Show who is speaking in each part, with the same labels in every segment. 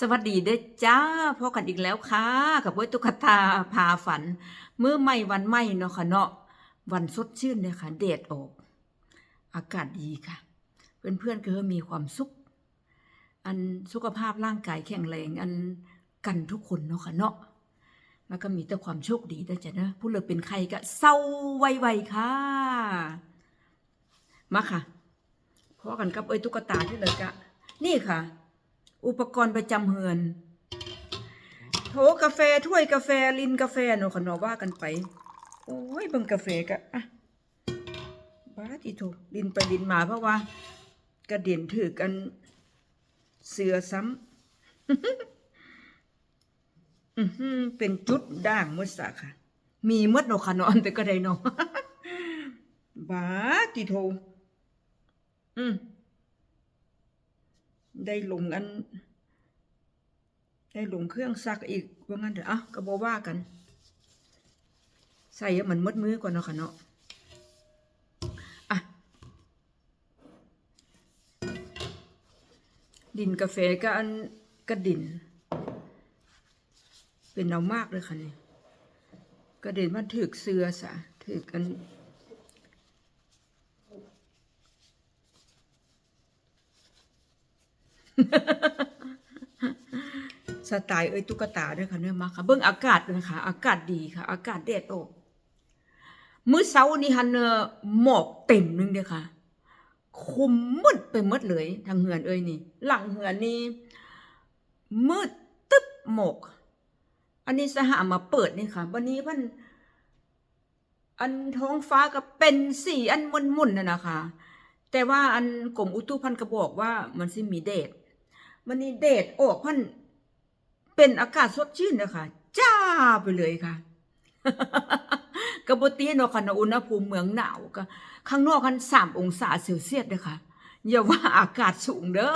Speaker 1: สวัสดีเด้จ้าพบกันอีกแล้วค่ะกับเว้ยตุ๊กตาพาฝันเมื้อใหม่วันใหม่เนาะค่ะเนาะวันสดชื่นเลยค่ะเดดออก อากาศดีค่ะ เพื่อนๆก็มีความสุข อันสุขภาพร่างกายแข็งแรงอันกันทุกคนเนาะค่ะเนาะแล้วก็มีแต่ความโชคดีด้วยจ้ะนะผู้เลิกเป็นใครก็เศร้าไวๆค่ะ มาค่ะพอกันกับเอ้ยตุ๊กตาที่เลยกะนี่ค่ะ อุปกรณ์ประจำเฮือนโถกาแฟถ้วยกาแฟลินกาแฟเนาะขนอว่ากันไป โอ้ยเบิ่งกาแฟกะอะบ้าทีโถลินไปลินมาเพราะว่า กระเด็นถือกันเสือซ้ำเป็นจุดด่างมดสะค่ะ มีมดเนาะค่ะเนอนแต่ก็ได้นาะบ้าทีโถอืม ได้ลงอัน ได้ลงเครื่องซักอีกว่างั้นเถอะอะก็บอกว่ากัน ใส่ให้มันมดมือก่อนเนาะค่ะเนาะอะดินกาแฟก็อันก็ดิน เป็นเอามากเลยค่ะนี่กระเด็นมันถือกเสือสะถือกัน สไตล์เอ้ยตุ๊กตาด้วยค่ะเนี่ยมาค่ะ เบิ่งอากาศเลยค่ะ อากาศดีค่ะ อากาศแดดออกมื้อเช้านี่ฮันเนอหมอกเต็มนึงเด้อค่ะ คุมมืดไปหมดเลย ทางเหือนเอ้ยนี่ หลังเหือนนี่มืดตึ๊บหมอก อันนี้สหามาเปิดนี่ค่ะ วันนี้มันอันท้องฟ้าก็เป็นสีอันมุนๆน่ะนะคะ แต่ว่าอันกรมอุตุพันธ์ก็บอกว่ามันสิมีแดด วันนี้แดดออกพันเป็นอากาศสดชื่นนะคะจ้าไปเลยค่ะกระบตีเนาะค่ะเนาอุณหภูมิเมืองหนาวก็ข้างนอกกันสามองศาเซลเซียสเด้อค่ะอย่าว่าอากาศสูงเด้อ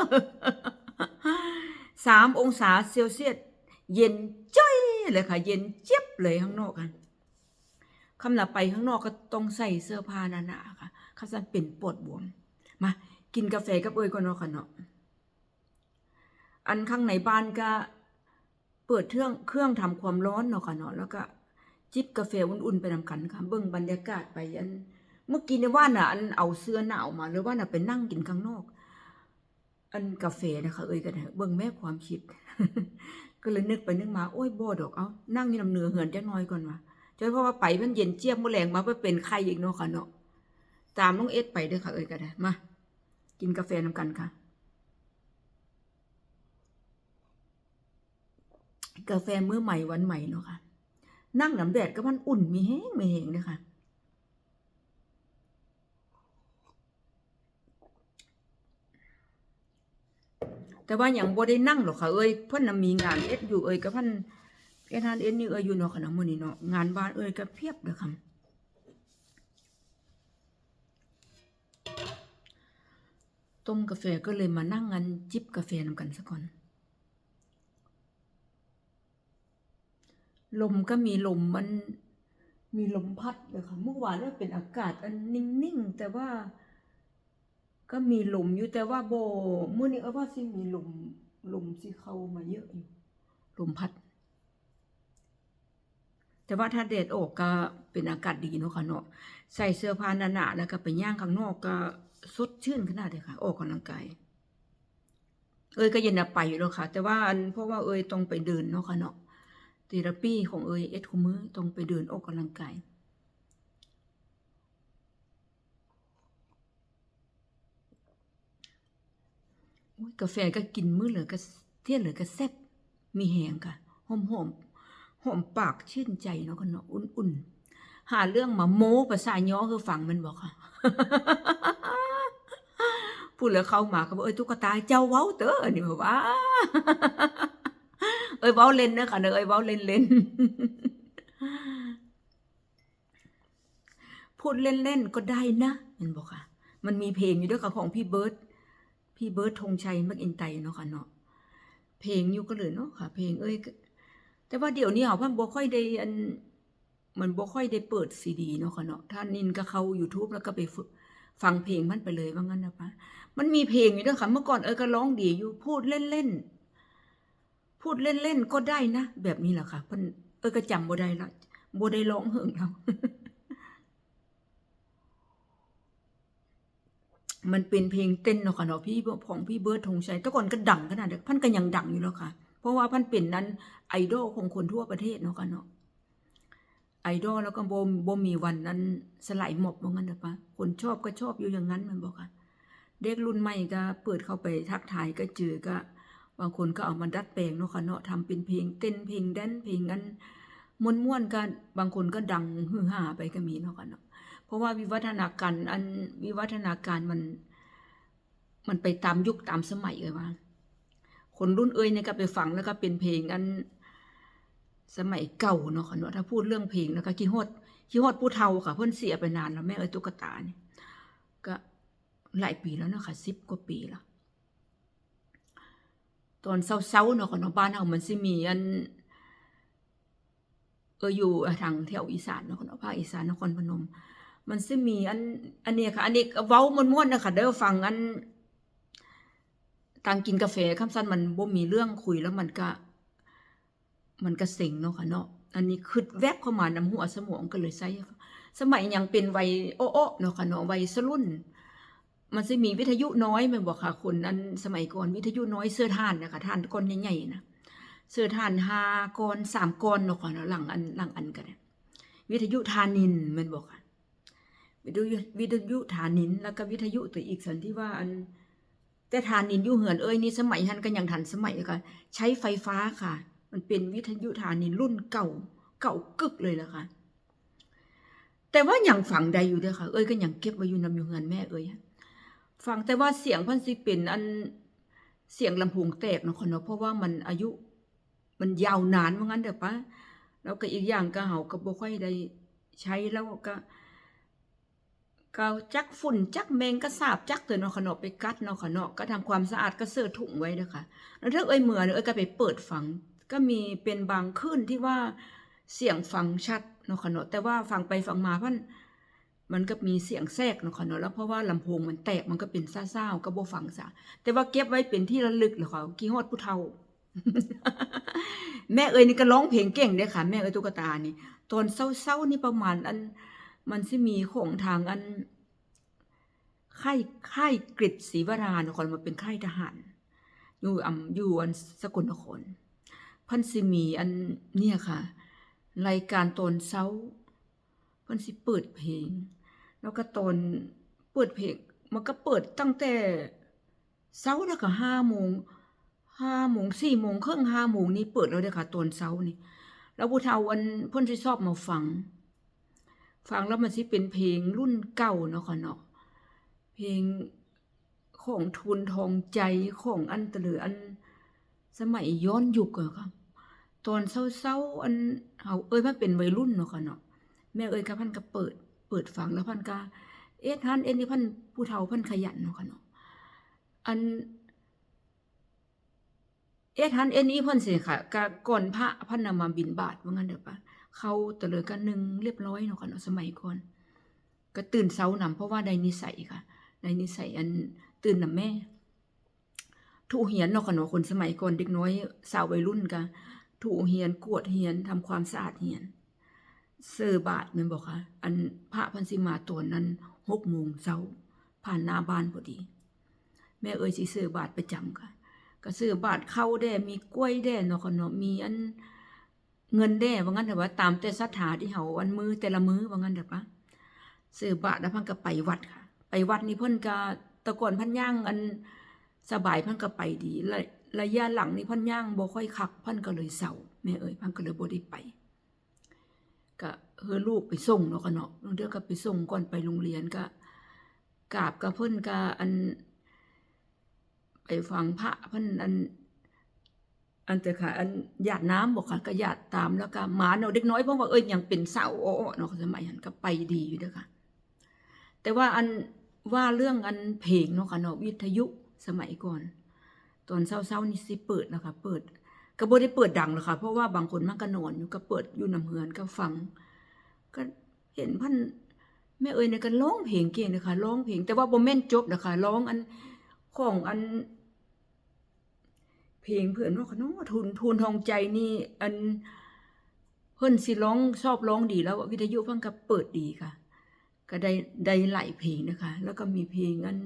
Speaker 1: สามองศาเซลเซียสเย็นจ้อยเลยค่ะ เย็นเจี๊ยบเลยข้างนอกกันคำนับไปข้างนอกก็ต้องใส่เสื้อผ้าหนาๆค่ะข้าสันเป็นปวดบวม มา กินกาแฟกับเอ้ยก่อนเนาะค่ะเนาะ อันข้างในบ้านก็เปิดเครื่องเครื่องทำความร้อนเนาะค่ะเนาะแล้วก็จิบกาแฟอุ่นๆไปนำกันค่ะเบิ่งบรรยากาศไปอันเมื่อกี้ในว่าน่ะอันเอาเสื้อหนาวมาหรือว่าน่ะไปนั่งกินข้างนอก อันกาแฟนะคะเอ้ยกันเบิ่งแม่ความคิด ก็เลยนึกไปนึกมาโอ้ยบ่ดอกเอานั่งอยู่นำเนือเหือนจักหน่อยก่อนว่าจนเพราะว่าไปมันเย็นเจี๊ยบมื้อแรงมาไปเป็นไข้อีกเนาะค่ะเนาะตามน้องเอสไปด้อค่ะเอ้ยกันมากินกาแฟนำกันค่ะ กาแฟมื้อใหม่วันใหม่เนาะค่ะ นั่งน้ำแดดก็มันอุ่นมีแห้งมีแห้งเด้อค่ะแต่ว่าอย่างบ่ได้นั่งหรอกค่ะเอ้ยเพิ่นน่ะมีงานเอ็ดอยู่เอ้ยกับเพิ่นเอ็ดงานเอ็ดนี่เอ้ยอยู่เนาะค่ะนะมื้อนี้เนาะงานบ้านเอ้ยก็เพียบเด้อค่ะต้มกาแฟก็เลยมานั่งกันจิบกาแฟนำกันซะก่อน ลมก็มีลมมันมีลมพัดเลยค่ะเมื่อวานเนี่ยเป็นอากาศอันนิ่งๆแต่ว่า ก็มีลมอยู่แต่ว่าโบเมื่อนี้เออว่าสิมีลมลมสิเข้ามาเยอะอยู่ลมพัด แต่ว่าถ้าแดดออกก็เป็นอากาศดีเนาะค่ะเนาะใส่เสื้อผ้าหนาๆแล้วก็ไปย่างข้างนอกก็สดชื่นขนาดเลยค่ะ ออกกำลังกายเอ้ยก็เย็นไปอยู่แล้วค่ะ แต่ว่าเพราะว่าเอ้ยต้องไปเดินเนาะค่ะเนาะ เทอราปีของเอยเอ็ดคุมือต้องไปเดินออกกำลังกายกาแฟก็กินมื้อเหลือก็เที่ยงเหลือก็แซ่บมีแหงค่ะหอมหอมหอมปากชื่นใจเนาะกันเนาะอุ่นๆ หาเรื่องมาโม้ภาษาย่อคือฟังมันบอกค่ะพูดแล้วเข้ามาก็บอกเอ้ยตุ๊กตาเจ้าเว้าเตออันนี้บอกว่า เอ้ยเว้าเล่นเนอะค่ะเนอะเอ้ยเว้าเล่นเล่นพูดเล่นๆก็ได้นะมันบอกค่ะ มันมีเพลงอยู่ด้วยค่ะของพี่เบิร์ดพี่เบิร์ดธงชัยมักอินไตเนาะค่ะเนาะเพลงอยู่ก็เลยเนาะค่ะ เพลงเอ้ยแต่ว่าเดี๋ยวนี้เขาพันบ่ค่อยได้อันมันบ่ค่อยได้เปิดซีดีเนาะค่ะเนาะถ้านินก็เข้า YouTube แล้วก็ไปฝึกฟังเพลงมันไปเลยว่างั้นนะปะมันมีเพลงอยู่ด้วยค่ะ เมื่อก่อนเอ้ยก็ร้องดีอยู่พูดเล่นๆ พูดเล่นๆก็ได้นะ แบบนี้แหละค่ะเพิ่นเออก็จำบ่ได้ละบ่ได้ร้องเหิงแล้วมันเป็นเพลงเต้นเนาะค่ะเนาะพี่ของพี่เบิร์ดธงชัยแต่ก่อนก็ดังขนาดนั้นพันก็ยังดังอยู่แล้วค่ะ เพราะว่าพันเป็นนั้นไอดอลของคนทั่วประเทศเนาะค่ะเนาะไอดอลแล้วก็บ่บ่มีวันนั้นสลายหมบว่างั้นเด้อปะคนชอบก็ชอบอยู่อย่างนั้นมันบอกค่ะ เด็กรุ่นใหม่ก็เปิดเข้าไปทักทายก็เจอก็ บางคนก็เอามาดัดแปลงเนาะค่ะเนาะทำเป็นเพลงเต้นเพลงแดนเพลงนั้นม่วนๆกันบางคนก็ดังฮือฮาไปก็มีเนาะค่ะเนาะเพราะว่าวิวัฒนาการอันวิวัฒนาการมัน มันไปตามยุคตามสมัยเลยว่าคนรุ่นเอ้ยเนี่ยก็ไปฟังแล้วก็เป็นเพลงอันสมัยเก่าเนาะค่ะเนาะถ้าพูดเรื่องเพลงแล้วก็คิดฮอดคิดฮอดผู้เฒ่าค่ะ เพิ่นเสียไปนานแล้วแม่เอ้ยตุ๊กตาเนี่ยก็หลายปีแล้วเนาะค่ะสิบกว่าปีแล้ว ตอนเศร้าๆเนาะคนาะบ้านเฮามันสิมีอันเอออยู่ทางแถวอีสานเนาะคนภาคอีสานนครพนม มันสิมีอันอันนี้ค่ะ อันนี้เว้าม่วนๆนะคะเด้อฟังอันต่างกินกาแฟคำสั้นมันบ่มีเรื่องคุยแล้วมันก็ มันก็เซ็งเนาะค่ะเนาะอันนี้คิดแวบเข้ามานำหัวสมองก็เลยใช้สมัยยังเป็นวัยโอ้ๆเนาะค่ะเนาะวัยสรุ่น มันสิมีวิทยุน้อยม่นบ่ค่ะคนอันสมัยก่อนวิทยุน้อยเสื้อท่านนะคะท่านก้อนใหญ่ๆนะเสื้อท่าน5ก้อน3ก้อนเนาะค่ะเนาะหลังอันหลังอันกันวิทยุทานินม่นบ่ค่ะวิทยุวิทยุฐานิน แล้วก็วิทยุตัวอีกสันที่ว่าอันแต่ฐานินยู่เหือนเอ้ยนี่สมัยท่านก็ยังทันสมัยเลยค่ะใช้ไฟฟ้าค่ะ มันเป็นวิทยุฐานินรุ่นเก่าเก่ากึกเลยละค่ะ แต่ว่าอยังฝังใดอยู่เด้อค่ะ เอ้ยก็ยังเก็บไว้อยู่นำอยู่เหือนแม่เอ้ย ฟังแต่ว่าเสียงพันสิเป็น อันเสียงลำโพงแตกเนาะค่ะเนาะเพราะว่ามันอายุมันยาวนานว่างั้นเด้อปะแล้วก็อีกอย่างก็เฮาก็บ่ค่อยได้ใช้แล้วก็ก็จักฝุ่นจักแมงก็สาบจักเตือนเนาะขนาะไปกัดเนาะขนาะก็ทำความสะอาดก็เสื้อถุงไว้เด้อค่ะแล้วถ้าเอ้ยเมื่อเอ้ยก็ไปเปิดฟัง ก็มีเป็นบางคืนที่ว่าเสียงฟังชัดเนาะขนาะแต่ว่าฟังไปฟังมาพัน มันก็มีเสียงแทรกเนาะขะเนาะแล้วเพราะว่าลำโพงมันแตกมันก็เป็นซ่าๆก็บ่ฟังซะแต่ว่าเก็บไว้เป็นที่ระลึกเหรอค่ะกี่ฮอดผู้เฒ่า แม่เอ้ยนี่ก็ร้องเพลงเก่งเด้ค่ะ แม่เอ้ยตุ๊กตานี่ ตอนเศร้าๆนี่ประมาณอัน มันสิมีของทางอันค่ายค่ายกฤษศรีวรานครมาเป็นค่ายทหาร อยู่อำอยู่อันสกลนครพันสิมีอันเนี่ยค่ะ รายการตอนเช้าพันสิเปิดเพลง แล้วก็ตอนเปิดเพลงมันก็เปิดตั้งแต่เช้าแล้วก็ห้าโมงห้าโมงสี่โมงครึ่งห้าโมงนี่เปิดแล้วเด้อค่ะตอนเช้านี่ แล้วผู้เฒ่าอันเพิ่นสิชอบมาฟัง ฟังแล้วมันสิเป็นเพลงรุ่นเก่าเนาะค่ะเนาะเพลงของทุนทองใจของอันตะลืออันสมัยย้อนยุคอะค่ะตอนเศร้าๆอันเฮาเอ้ยมันเป็นวัยรุ่นเนาะค่ะเนาะแม่เอ้ยก็พันก็เปิด เปิดฟังแล้วพันก็เอ๊ะท่านเอ็นนี่พันผู้เฒ่าพันขยันเนาะค่ะเนาะอันเอ๊ะท่านเอ็นนี้เพิ่นสิค่ะก็ก่อนพระพันนำมาบิณฑบาตว่างั้นเด้อปะเขาตะเลยกันหนึ่งเรียบร้อยเนาะค่ะเนาะสมัยก่อนก็ตื่นเช้านำเพราะว่าได้นิสัยค่ะได้นิสัยอันตื่นนำแม่ถูเหียนเนาะค่ะเนาะคนสมัยก่อนเด็กน้อยสาววัยรุ่นก็ถูเหียนกวดเหียนทำความสะอาดเหียน เซอบาทม่นบ่คะอันพระพันสิมาตัวนั้น6โมงเช้าผ่านหน้าบ้านพอดี แม่เอ่ยสิซื้อบาทประจำค่ะ ก็เซื้อบาทเข้าแด้มีกล้วยแด้เนาะค่ะเนาะมีอันเงินแด้ว่างั้นแต่ว่าตามแต่ศรัทธาที่เฮาวันมือแต่ละมือว่างั้นเด้อปะซื้อบาทแล้วพิ่นก็ไปวัดค่ะ ไปวัดนี่เพิ่นก็ตะก่อนพิ่นย่างอันสบายพิ่นก็ไปดีระระยะหลังนี่พิ่นย่างบ่ค่อยคักพิ่นก็เลยเศร้าแม่เอ้ยพิ่นก็เลยบ่ได้ไป ก็เฮือลูกไปส่งเนาะค่ะเนาะบางเทื่อก็ไปส่งก่อนไปโรงเรียนก็กราบกับเพิ่นก็อัน ไปฟังพระเพิ่นอัน อันแต่ค่ะ อันหยาดน้ำบอกค่ะก็หยาดตามแล้วก็หมาเนาะเด็กน้อยเพราะว่าเอ้ยยังเป็นสาวอ้อเนาะสมัยนั้นก็ไปดีอยู่เด้อค่ะ แต่ว่าอันว่าเรื่องอันเพลงเนาะค่ะเนาะวิทยุสมัยก่อน ตอนเช้าๆนี่สิเปิดนะคะเปิด ก็บ่ได้เปิดดังหรอกค่ะ เพราะว่าบางคนมันก็นอนอยู่ก็เปิดอยู่นํเฮือนก็ฟัง ก็เห็นพันแม่เอ้ยเนี่ยก็ร้องเพลงเก่งนะคะร้องเพลง แต่ว่าบ่แม่นจบนะคะร้องอันของอัน เพลงเพื่อนว่าเนาะทุนทุนทองใจนี่ อันเพิ่นสิร้องชอบร้องดีแล้ววิทยุเพิ่นก็เปิดดีค่ะ ก็ได้ได้หลายเพลงนะคะ แล้วก็มีเพลงอัน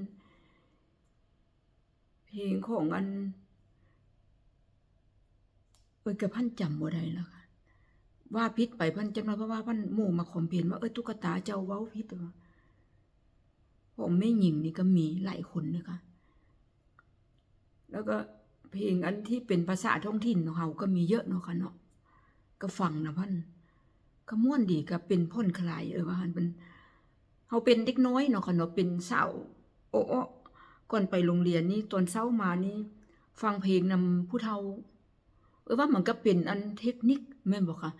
Speaker 1: เพลงของอัน เอ้ยกระพันจำบ่ได้แล้วค่ะว่าพิษไปพันจำได้เพราะว่าพันหมู่มาคอมเพนว่าเอ้ยตุ๊กตาเจ้าเว้าพิษว่าผมไม่หญิงนี่ก็มีหลายคนนะคะแล้วก็เพลงอันที่เป็นภาษาท้องถิ่นของเขาก็มีเยอะเนาะค่ะเนาะก็ฟังนะพันก็ม่วนดีก็เป็นพ่นคลายเออว่าหันเป็นเขาเป็นเด็กน้อยเนาะค่ะเนาะเป็นสาวโอ้ก่อนไปโรงเรียนนี่ตอนเช้ามานี่ ฟังเพลงนำผู้เฒ่า เออว่ามันก็เป็นอันเทคนิคแม่นบอกค่ะ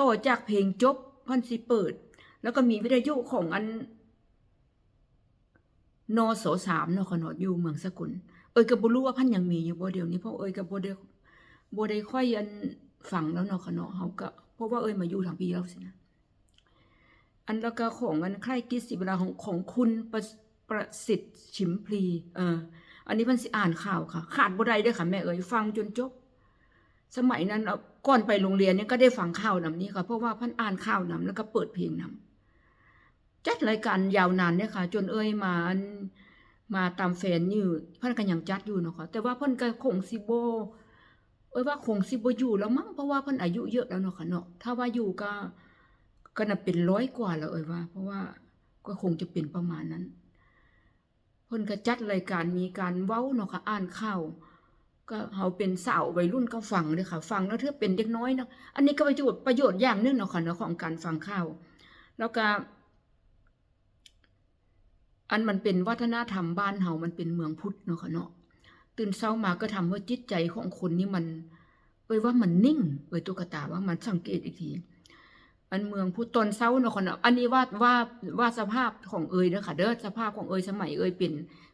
Speaker 1: ต่อจากเพลงจบพันสิเปิด แล้วก็มีวิทยุของอันนโสสามนาะค่ะเนาะอยู่เมืองสกุล เอ้ยก็บ่รู้ว่าพันยังมีอยู่บ่เดี๋ยวนี้เพราะเอ้ยก็บ่ได้บ่ได้ค่อยอันฟังแล้วนาะค่ะเนาะเฮาก็เพราะว่าเอ้ยมาอยู่ทางปีแล้วสินะอันแล้วก็ของอันใครกิจสิเวลาของของคุณประประสิทธิ์ชิมพลี เออ อันนี้พันสิอ่านข่าวค่ะ ขาดบ่ได้ด้อค่ะแม่เอ้ยฟังจนจบ สมัยนั้นก่อนไปโรงเรียนเนี่ยก็ได้ฟังข่าวนำนี้ค่ะเพราะว่าพันอ่านข่าวนำแล้วก็เปิดเพลงนำจัดรายการยาวนานเนี่ยค่ะ จนเอ้ยมามาตามแฟนอยู่พิ่นก็ยังจัดอยู่เนาะค่ะแต่ว่าพิ่นก็คงสิโบเอ้ยว่าคงสิบ่อยู่แล้วมั้งเพราะว่าพิ่นอายุเยอะแล้วเนาะค่ะเนาะถ้าว่าอยู่ก็ก็น่ะเป็นร้อยกว่าแล้วเอ้ยว่า เพราะว่าก็คงจะเป็นประมาณนั้นพิ่นก็จัดรายการมีการเว้าเนาะค่ะอ่านข่าว ก็เฮาเป็นสาววัยรุ่นก็ฟังเลยค่ะ ฟังแล้วเธอเป็นเด็กน้อยเนาะอันนี้ก็ประโยชน์ประโยชน์อย่างนึงเนาะค่ะเนาะของการฟังข่าว แล้วก็อันมันเป็นวัฒนธรรมบ้านเฮามันเป็นเมืองพุทธเนาะค่ะเนาะตื่นเช้ามาก็ทำให้จิตใจของคนนี่มัน เอ้ยว่ามันนิ่ง เอ้ยตุ๊กตาว่ามันสังเกตอีกทีอันเมืองพุทธตอนเช้าเนาะค่ะเนาะอันนี้ว่าว่าว่าสภาพของเอ้ยเด้อค่ะเด้อสภาพของเอ้ยสมัยเอ้ยเป็น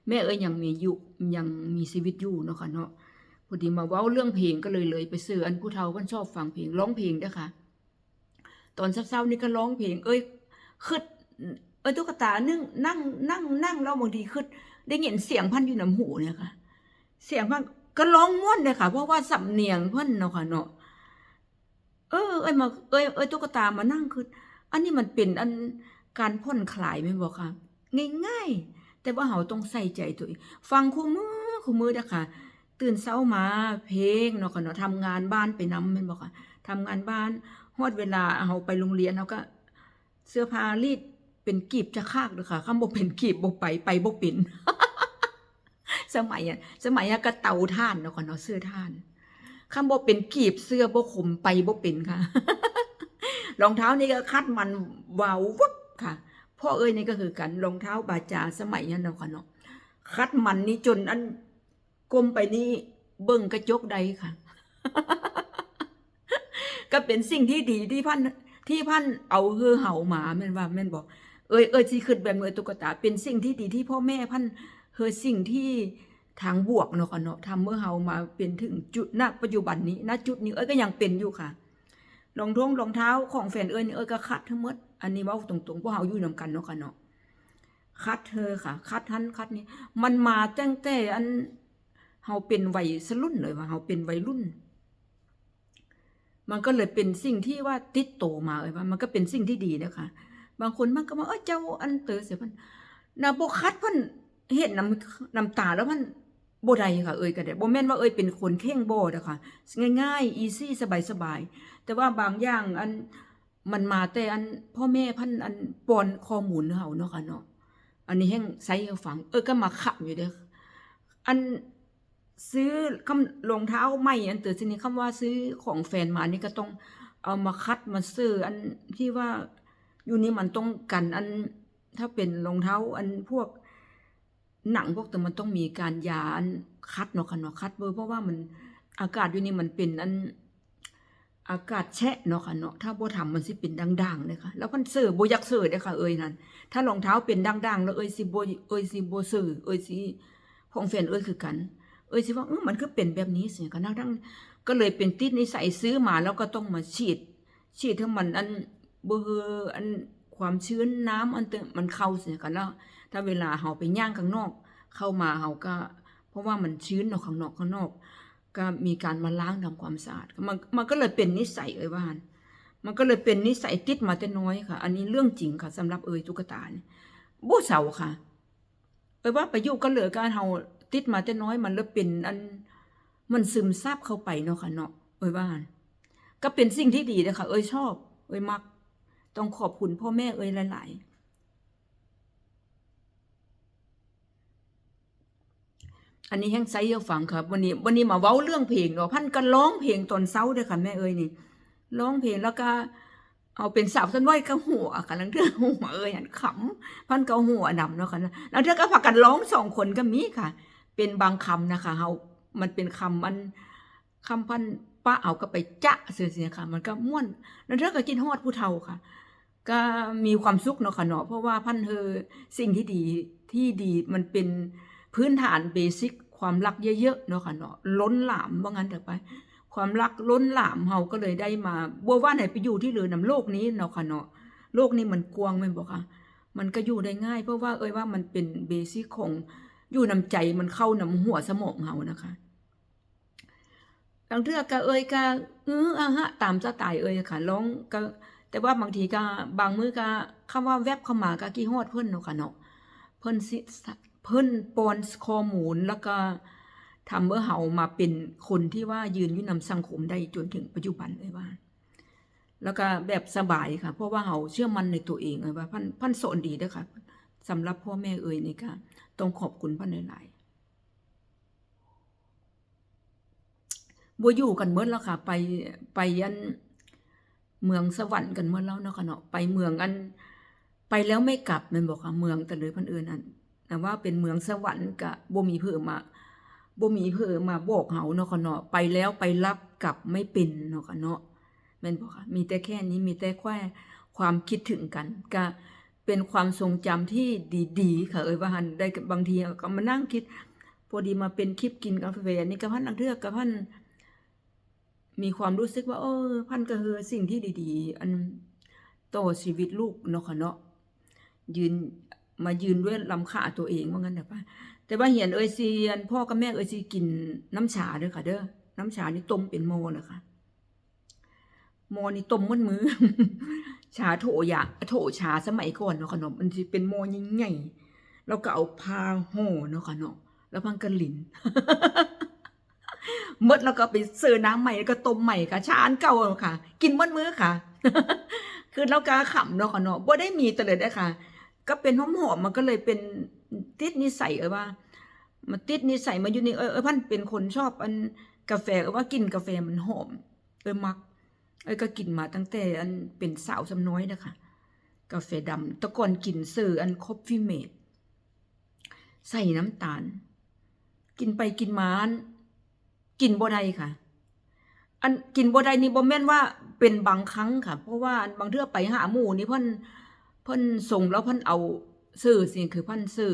Speaker 1: แม่เอ้ยยังมีอยู่ยังมีชีวิตอยู่เนาะค่ะเนาะ พอดีมาเว้าเรื่องเพลงก็เลยเลยไปซื้ออันผู้เฒ่าเพิ่นชอบฟังเพลงร้องเพลงเด้อค่ะ ตอนเช้าๆนี่ก็ร้องเพลง เอ้ยคึดเอ้ยตุ๊กตานึ่งนั่งนั่งนั่งแล้วบางทีคึดได้ยินเสียงพันอยู่น้ำหูเนี่ยค่ะ เสียงพันก็ร้องม่วนเลยค่ะ เพราะว่าสำเนียงเพิ่นเนาะค่ะเนาะเออเอ้ยมาเอ้ยเอ้ยตุ๊กตามานั่งคืออันนี้มันเป็นอันการพ่นคลายแม่นบ่ค่ะ ง่ายๆแต่ว่าเฮาต้องใส่ใจตัวเองฟังคู่มือคู่มือเด้อค่ะ ตื่นเช้ามาเพลงเนาะค่ะเนาะทำงานบ้านไปนำแม่นบ่ค่ะทำงานบ้านฮอดเวลาเฮาไปโรงเรียนเฮาก็ เสื้อผ้ารีดเป็นกีบจะคากเด้อค่ะคำบ่เป็นกีบบ่ไปไปบ่เป็นสมัยอะสมัยอะก็เตาถ่านเนาะค่ะเนาะเสื้อถ่านคำบ่เป็นกีบเสื้อบ่ขมไปบ่เป็นค่ะรองเท้านี่ก็คัดมันวาววุบค่ะ พ่อเอ้ยนี่ก็คือกันรองเท้าบาจาสมัยนั้นเนาะค่ะเนาะคัดมันนี่จนอัน ก้มไปนี่เบิ่งกระจกใดค่ะ ก็เป็นสิ่งที่ดีที่พันที่พันเอาเฮือเห่าหมาแม่นว่าแม่นบอกเอ้ยเอ้ยสิขึ้นแบบเมื่อตุ๊กตา เป็นสิ่งที่ดีที่พ่อแม่พันเฮอสิ่งที่ทางบวกเนาะค่ะเนาะทำเมื่อเฮามาเป็นถึงจุดณปัจจุบันนี้ณจุดนี้เอ้ยก็ยังเป็นอยู่ค่ะรองท้องรองเท้าของแฟนเอ้ยเอ้ยก็คัดทั้งหมดอันนี้ว้าตรงๆพวกเฮาอยู่นํกันเนาะค่ะเนาะคัดเธอค่ะ คัดทันคัดนี้ มันมาตั้งแต่อัน เฮาเป็นวัยสรุ่นเลยว่าเฮาเป็นวัยรุ่น มันก็เลยเป็นสิ่งที่ว่าติดโตมาเอ้ยว่ามันก็เป็นสิ่งที่ดีนะคะบางคนมันก็ว่าเอ้ยเจ้าอันเตอเสียพิ่นนาโบคัดพิ่นเห็นน้ำน้ำตาแล้วมันโบได้ค่ะเอ้ยก็ได้บ่แม่นว่าเอ้ยเป็นคนเข่งโบนะคะง่ายๆอีซี่สบายๆแต่ว่าบางอย่างอันมันมาแต่อันพ่อแม่พันอันปอนข้อมูลเฮาเนาะค่ะเนาะอันนี้แห่งใส่ฟัง เออก็มาขับอยู่เด้ออัน ซื้อคำรองเท้าใหม่อันเตอชนิดคำว่าซื้อของแฟนมานี่ก็ต้องเอามาคัดมาซื้ออันที่ว่าอยู่นี่มันต้องกันอันถ้าเป็นรองเท้าอันพวกหนังพวกแต่มันต้องมีการยาอันคัดเนาะค่ะเนาะคัดเบอร์เพราะว่ามันอากาศอยู่นี่มันเป็นอันอากาศแฉะเนาะค่ะเนาะถ้าบ่ทำมันสิเป็นด่างๆเลยค่ะแล้วมันเสือบ่อยากเสือเด้อค่ะเอ้ยนั่นถ้ารองเท้าเป็นด่างๆ แล้วเอ้ยสิบ่เอ้ยสิบ่เสือเอ้ยสิของแฟนเอ้ยคือกัน เอ้ยสิว่าเออมันก็เป็นแบบนี้สิก็นั่งทั้งก็เลยเป็นติดนิสัยซื้อมาแล้วก็ต้องมาฉีด ฉีดให้งมันอันเบอร์อันความชื้นน้ำอันเตมันเข้าสิกันแล้วถ้าเวลาเฮาไปย่างข้างนอก เข้ามาเฮาก็ เพราะว่ามันชื้นเนาะข้างนอกข้างนอก ก็มีการมาล้างทำความสะอาดมันมันก็เลยเป็นนิสัยเอ้ยว่านมันก็เลยเป็นนิสัยติดมาแต่น้อยค่ะ อันนี้เรื่องจริงค่ะสำหรับเอ้ยตุ๊กตาเนี่ยบ่เศร้าค่ะเอ้ยว่าไปอยู่กันเหลือการเฮา ติดมาแต่น้อยมันเลยเป็นอันมันซึมซาบเข้าไปเนาะค่ะเนาะเอ้ยว่านก็เป็นสิ่งที่ดีนะคะเอ้ยชอบ เอ้ยมัก ต้องขอบคุณพ่อแม่เอ้ยหลายๆอันนี้แห้งไซเยอฟังครับ วันนี้ วันนี้มาเว้าเรื่องเพลงเนาะพันก็ร้องเพลงตอนเช้าด้อค่ะแม่เอ้ยนี่ร้องเพลงแล้วก็ เอาเป็นสาวสันไหวก็หัวกันลังเทือหัวเอ้ยอันขำพันก็หัวดำเนาะค่ะล้วเทือก็พากันร้องสองคนก็มีค่ะ เป็นบางคำนะคะเฮามันเป็นคำมันคำพันป้าเอาก็ไปจะเสียๆค่ะ มันก็ม่วนแล้วเธอก็กินฮอดผู้เฒ่าค่ะ ก็มีความสุขเนาะค่ะเนาะเพราะว่าพันเธอสิ่งที่ดีที่ดีมันเป็นพื้นฐานเบสิกความรักเยอะๆเนาะค่ะเนาะล้นหลามว่างั้นเถอะไป ความรักล้นหลามเฮาก็เลยได้มาบัวว่าไหนไปอยู่ที่เหลือนำโลกนี้เนาะค่ะเนาะโลกนี้มันกวางแม่นบ่คะมันก็อยู่ได้ง่าย เพราะว่าเอ้ยว่ามันเป็นเบสิกของ อยู่นำใจมันเข้านำหัวสมองเฮานะคะบางเทื่อก็เอ้ยก็เอออะฮะ ตามสไตล์เอ้ยค่ะร้องก็แต่ว่าบางทีก็บางมือก็คำว่าแวบเข้ามาก็กี่ฮอดเพิ่นเนาะค่ะเนาะเพิ่นสิเพิ่นปอนข้อมูลแล้วก็ทำเมื่อเฮามาเป็นคนที่ว่ายืนอยู่นำสังคมได้จนถึงปัจจุบันเลยว่า แล้วก็แบบสบายค่ะ เพราะว่าเฮาเชื่อมั่นในตัวเองเลยว่าพันพันสอนดีด้อค่ะสำหรับพ่อแม่เอ่ยนี่ค่ะ ต้องขอบคุณพันหลายๆบ่อยู่กันเมิดแล้วค่ะ ไปไปยันเมืองสวรรค์กันเมื่อแล้วเนาะค่ะเนาะไปเมืองอัน ไปแล้วไม่กลับแมันบอกค่ะเมืองแต่เลยพันเอิญอันแต่ว่าเป็นเมืองสวรรค์กะบ่มีเพิ่มมาบ่มีเพิ่มมาบอกเฮาเนาะค่ะเนาะไปแล้วไปรับกลับไม่เป็นเนาะค่ะเนาะแม่นบ่ค่ะมีแต่แค่นี้มีแต่แค่ความคิดถึงกันก็ เป็นความทรงจำที่ดีๆ ค่ะ เอ้ยว่าหันได้บางทีก็มานั่งคิด พอดีมาเป็นคลิปกินกาแฟนี่ก็พันนังเทือกก็พันมีความรู้สึกว่าเออพันก็คือสิ่งที่ดีๆ อันต่อชีวิตลูกเนาะค่ะเนาะยืนมายืนด้วยลำขาตัวเองว่างั้นเด้อป่ะแต่ว่าเหียนเอ้ยซีอันพ่อกับแม่เอ้ยซีกินน้ำชาเด้อค่ะ เด้อน้ำชานี่ต้มเป็นโมเลยค่ะโมนี่ต้มมันมือ ชาโถอยาโถชาสมัยก่อนเนาะค่ะเนาะมันสิเป็นโมใหญ่ๆแล้วก็เอาพาห่อเนาะค่ะเนาะแล้วพังกันหลินมดแล้วก็ไปซื้อน้ำใหม่แล้วก็ต้มใหม่ค่ะชาอันเก่าค่ะ กินมดมื้อค่ะ คือเราก็ขำเนาะค่ะเนาะบ่ได้มีแต่เลยได้ค่ะ ก็เป็นหอมๆมันก็เลยเป็นติดนิสัยเออว่ามันติดนิสัยมาอยู่นี่เออเออพันเป็นคนชอบอันกาแฟเออว่ากินกาแฟมันหอม เออมัก เออก็กินมาตั้งแต่อันเป็นสาวสำน้อยนะคะกาแฟดำตะก่อนกินเซออันคอฟฟี่เมดใส่น้ำตาล กินไปกินมาอันกินบ่ได้ค่ะ อันกินบ่ได้นี่บ่แม่นว่าเป็นบางครั้งค่ะ เพราะว่าบางเทื่อไปหาหมู่นี่เพิ่นเพิ่นส่งแล้วเพิ่นเอาซื้อสิ่งคือเพิ่นซื้อ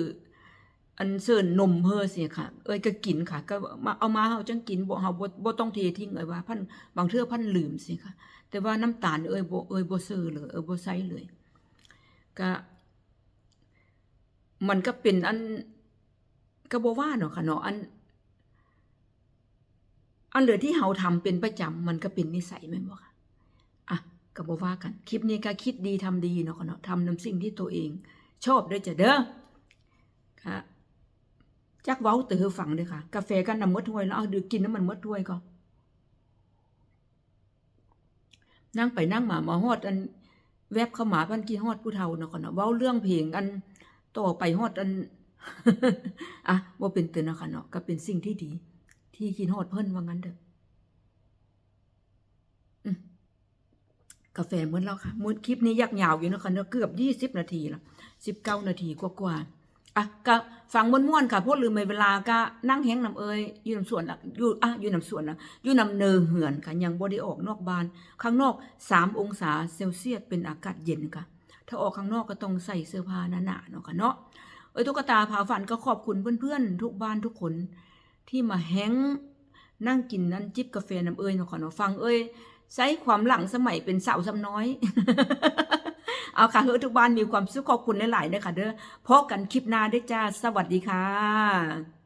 Speaker 1: อันซื้อนมเฮอสิค่ะ เอ้ยก็กินค่ะ ก็มาเอามาเฮาจังกินบ่เฮาบ่บ่ต้องเททิ้งเอ้ยว่าพิ่นบางเทื่อพิ่นลืมสิค่ะ แต่ว่าน้ำตาลเอ้ยบ่เอ้ยบ่ซื้อเลยเอ้ยบ่ใส่เลยก็มันก็เป็นอันก็บ่ว่าเนาะค่ะเนาะอัน อันเหลือที่เฮาทำเป็นประจำมันก็เป็นนิสัยแม่นบ่ค่ะอะก็บ่ว่ากัน คลิปนี้ก็คิดดีทำดีเนาะค่ะเนาะทำนำสิ่งที่ตัวเอง ชอบเด้จ้ะเด้อค่ะ จักเว้าเตือฟังเด้อค่ะ กาแฟกันน้ำมดถ้วยแล้วเอาดื่มกินน้ำมันมดถ้วยก็นั่งไปนั่งมามาฮอดอัน แวบเข้ามาพันกี่ฮอดผู้เฒ่าเนาะค่ะเนาะเว้าเรื่องเพลงอันต่อไปฮอดอันอะบ่เป็นเตือนนะค่ะเนาะก็เป็นสิ่งที่ดี ที่กินฮอดเพิ่นว่างั้นเด้อกาแฟเหมือนแล้วค่ะมื้อคลิปนี้ยักยาวอยู่นะค่ะเนาะเกือบ20นาทีละ19นาทีกว่าๆ อะก็ฟังม่วนๆค่ะพราะลืมเวลาก็นั่งแฮงน้ำเอยอยู่น้ำสวนน่ะอยู่อะอยู่น้ำสวนนะอยู่น้ำเนอเหือนค่ะยังบ่ได้ออกนอกบ้าน ข้างนอก3องศาเซลเซียสเป็นอากาศเย็นค่ะ ถ้าออกข้างนอกก็ต้องใส่เสื้อผ้าหนาๆเนาะค่ะเนาะเอ้ยตุ๊กตาผาฝันก็ขอบคุณเพื่อนๆ ทุกบ้านทุกคนที่มาแฮงนั่งกินนั่นจิบกาแฟน้ำเอ้ยเนาะค่ะเนาะฟังเอ้ยใช้ความหลังสมัยเป็นสาวสำน้อย เอาค่ะเฮ้อทุกบ้านมีความสุขขอบคุณหลายๆเด้อค่ะเด้อพบกันคลิปหน้าด้จ้า สวัสดีค่ะ